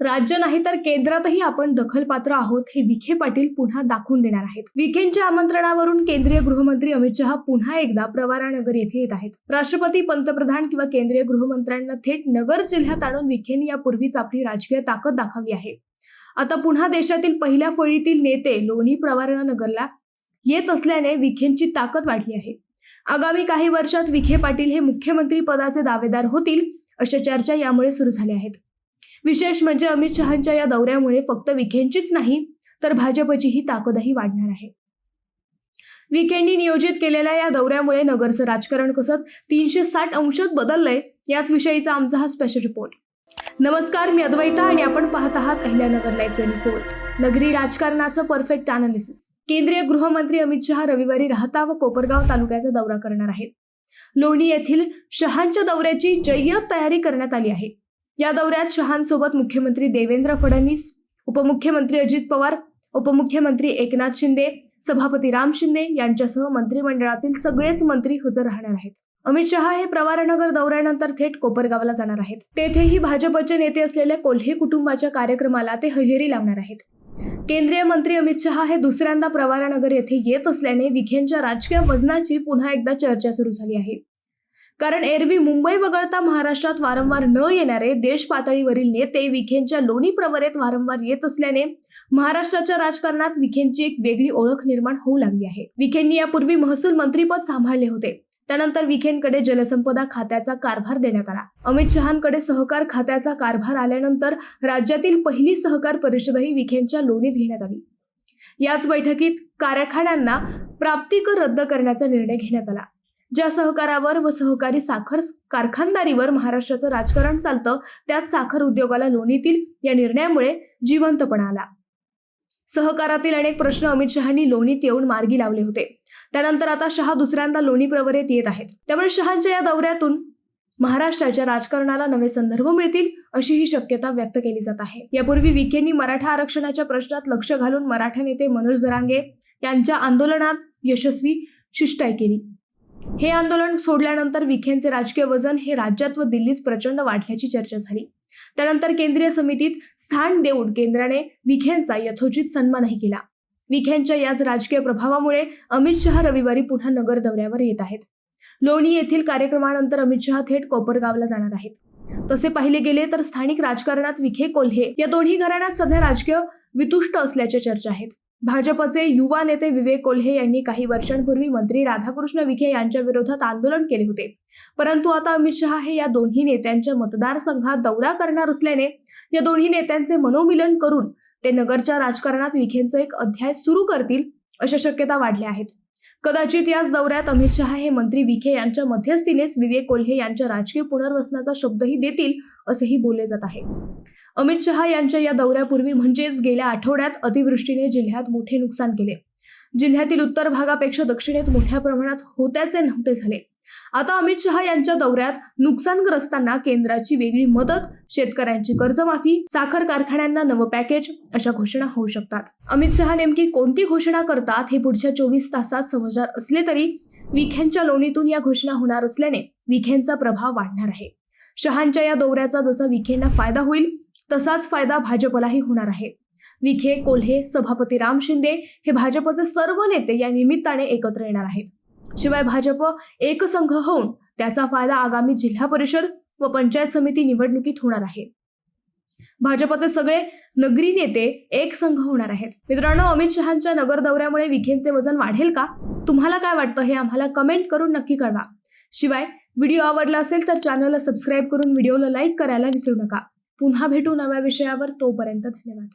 राज्य नाही तर केंद्रातही आपण दखलपात्र आहोत हे विखे पाटील पुन्हा दाखवून देणार आहेत. विखेंच्या आमंत्रणावरून केंद्रीय गृहमंत्री अमित शहा पुन्हा एकदा प्रवारानगर येथे येत आहेत. राष्ट्रपती पंतप्रधान किंवा केंद्रीय गृहमंत्र्यांना थेट नगर जिल्ह्यात आणून विखेंनी यापूर्वीच आपली राजकीय ताकद दाखवली आहे. आता पुन्हा देशातील पहिल्या फळीतील नेते लोणी प्रवारानगरला येत असल्याने विखेंची ताकद वाढली आहे. आगामी काही वर्षात विखे पाटील हे मुख्यमंत्री पदाचे दावेदार होतील अशा चर्चा यामुळे सुरू झाल्या आहेत. विशेष म्हणजे अमित शहांच्या या दौऱ्यामुळे फक्त विखेंचीच नाही तर भाजपचीही ताकदही वाढणार आहे. विखेंनी नियोजित केलेल्या या दौऱ्यामुळे नगरचं राजकारण कसं तीनशे साठ अंशात बदललंय याच विषयीचा आमचा हा स्पेशल रिपोर्ट नमस्कार मी अद्वैता आणि आपण पाहत आहात अहिल्यानगर लाईव्ह ट्वेंटी फोर नगरी राजकारणाचं परफेक्ट अनालिसिस केंद्रीय गृहमंत्री अमित शहा रविवारी राहता व कोपरगाव तालुक्याचा दौरा करणार आहेत. लोणी येथील शहांच्या दौऱ्याची जय्यत तयारी करण्यात आली आहे. या दौऱ्यात शहांसोबत मुख्यमंत्री देवेंद्र फडणवीस उपमुख्यमंत्री अजित पवार उपमुख्यमंत्री एकनाथ शिंदे सभापती राम शिंदे यांच्यासह मंत्रिमंडळातील सगळेच मंत्री हजर राहणार आहेत. अमित शहा हे प्रवारनगर दौऱ्यानंतर थेट कोपरगावला जाणार आहेत. तेथेही भाजपचे नेते असलेल्या कोल्हे कुटुंबाच्या कार्यक्रमाला ते हजेरी लावणार आहेत. केंद्रीय मंत्री अमित शहा हे दुसऱ्यांदा प्रवारानगर येथे येत असल्याने विखेंच्या राजकीय वजनाची पुन्हा एकदा चर्चा सुरू झाली आहे. कारण एरवी मुंबई वगळता महाराष्ट्रात वारंवार न येणारे देश पातळीवरील नेते विखेंच्या लोणी प्रवरेत वारंवार येत असल्याने महाराष्ट्राच्या राजकारणात विखेंची एक वेगळी ओळख निर्माण होऊ लागली आहे. विखेंनी यापूर्वी महसूल मंत्रीपद सांभाळले होते. त्यानंतर विखेंकडे जलसंपदा खात्याचा कारभार देण्यात आला. अमित शहांकडे सहकार खात्याचा कारभार आल्यानंतर राज्यातील पहिली सहकार परिषदही विखेंच्या लोणीत घेण्यात आली. याच बैठकीत कारखान्यांना प्राप्तिकर रद्द करण्याचा निर्णय घेण्यात आला. ज्या सहकारावर व सहकारी साखर कारखानदारीवर महाराष्ट्राचं राजकारण चालतं त्यात साखर उद्योगाला लोणीतील या निर्णयामुळे जिवंतपणा आला. सहकारातील अनेक प्रश्न अमित शहानी लोणीत येऊन मार्गी लावले होते. त्यानंतर आता शहा दुसऱ्यांदा लोणी प्रवरेत येत आहेत. त्यामुळे शहांच्या या दौऱ्यातून महाराष्ट्राच्या राजकारणाला नवे संदर्भ मिळतील अशी ही शक्यता व्यक्त केली जात आहे. यापूर्वी विखेंनी मराठा आरक्षणाच्या प्रश्नात लक्ष घालून मराठा नेते मनोज दरांगे यांच्या आंदोलनात यशस्वी शिष्टाई केली. हे आंदोलन सोडल्यानंतर विखेंचे राजकीय वजन हे राज्यात व दिल्लीत प्रचंड वाढल्याची चर्चा झाली. त्यानंतर केंद्रीय समितीत स्थान देऊन केंद्राने विखेंचा यथोचित सन्मानही केला. विखेंच्या याच राजकीय प्रभावामुळे अमित शहा रविवारी पुन्हा नगर दौऱ्यावर येत आहेत. लोणी येथील कार्यक्रमानंतर अमित शहा थेट कोपरगावला जाणार आहेत. तसे पाहिले गेले तर स्थानिक राजकारणात विखे कोल्हे या दोन्ही घराण्यात सध्या राजकीय वितुष्ट असल्याच्या चर्चा आहेत. भाजपचे युवा नेते विवेक कोल्हे यांनी काही वर्षांपूर्वी मंत्री राधाकृष्ण विखे यांच्या विरोधात आंदोलन केले होते. परंतु आता अमित शहा हे या दोन्ही नेत्यांच्या मतदारसंघात दौरा करणार असल्याने या दोन्ही नेत्यांचे मनोमिलन करून ते नगरच्या राजकारणात विखेंचा एक अध्याय सुरू करतील अशा शक्यता वाढल्या आहेत. कदाचित याच दौऱ्यात अमित शहा हे मंत्री विखे यांच्या मध्यस्थीनेच विवेक कोल्हे यांच्या राजकीय पुनर्वसनाचा शब्दही देतील असेही बोलले जात आहे. अमित शहा यांच्या या दौऱ्यापूर्वी म्हणजेच गेल्या आठवड्यात अतिवृष्टीने जिल्ह्यात मोठे नुकसान केले. जिल्ह्यातील उत्तर भागापेक्षा दक्षिणेत मोठ्या प्रमाणात होत्याचे नव्हते झाले. आता अमित शहा यांच्या दौऱ्यात नुकसानग्रस्तांना केंद्राची वेगळी मदत शेतकऱ्यांची कर्जमाफी साखर कारखान्यांना नवं पॅकेज अशा घोषणा होऊ शकतात. अमित शहा नेमकी कोणती घोषणा करतात हे पुढच्या चोवीस तासात समजणार असले तरी विखेंच्या लोणीतून या घोषणा होणार असल्याने विखेंचा प्रभाव वाढणार आहे. शहांच्या या दौऱ्याचा जसा विखेंना फायदा होईल तसाच फायदा भाजपलाही होणार आहे. विखे कोल्हे सभापती राम शिंदे हे भाजपचे सर्व नेते या निमित्ताने एकत्र येणार आहेत. शिवाय भाजप एकसंघ होऊन त्याचा फायदा आगामी जिल्हा परिषद व पंचायत समिती निवडणुकीत होणार आहे. भाजपचे सगळे नगरी नेते एक संघ होणार आहेत. मित्रांनो अमित शहांच्या नगर दौऱ्यामुळे विखेंचे वजन वाढेल का? तुम्हाला काय वाटतं हे आम्हाला कमेंट करून नक्की कळवा. शिवाय व्हिडिओ आवडला असेल तर चॅनलला सबस्क्राईब करून व्हिडिओला लाईक करायला विसरू नका. पुन्हा भेटू नव्या विषयावर तोपर्यंत धन्यवाद.